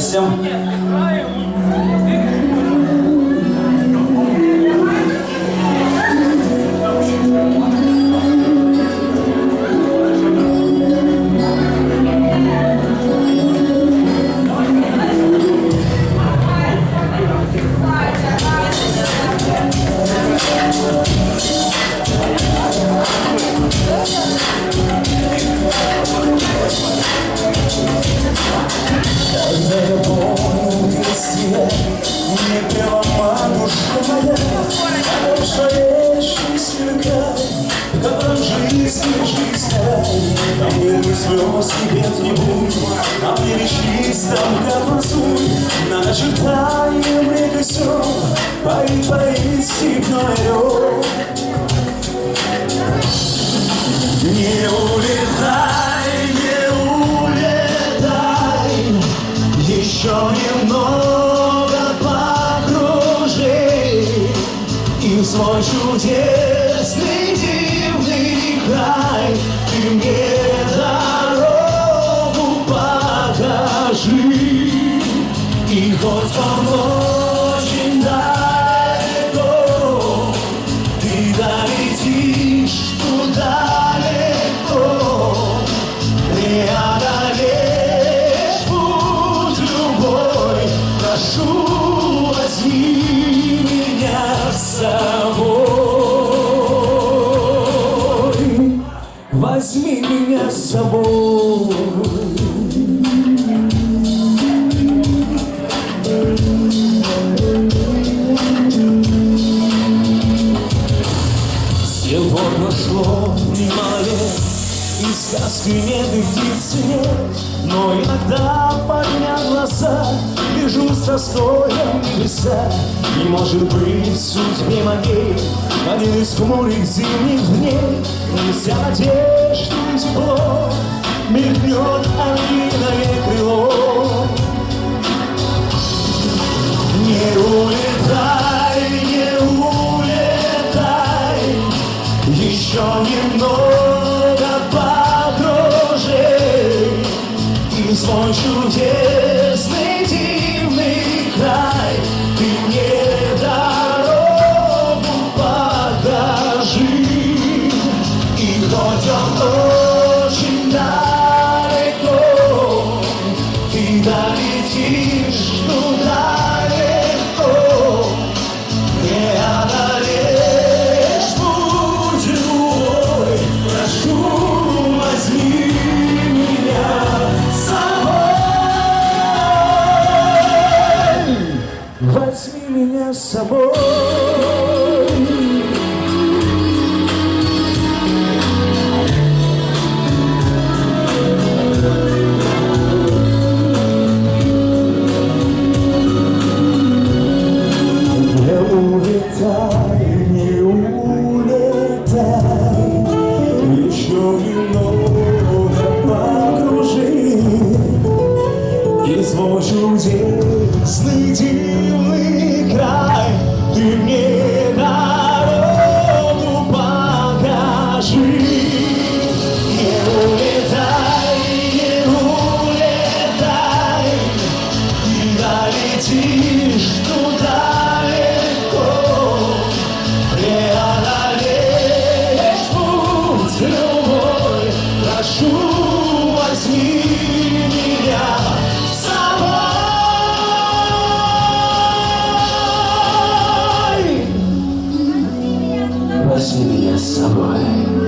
місцем. Не пела матушка моя, о том, вечность мелькает, в котором жизнь и жизнь рай. Там нет ни слез, ни бед, ни бурь, там не чистом, как лазурь, над очертанием рек и сел, парит, парит степной орел. Не улетай, В свой чудесный дивный край. Ты мне Возьми меня с собой и сказки птицы нет. Но иногда, подняв глаза, вижу с тоской небеса. И, может быть, в судьбе моей один из хмурых зимних дней Нельзя надежду И в свой собой Не улетай, не улетай, еще немного покружи И свой чудесный дивный собой Возьми меня с собой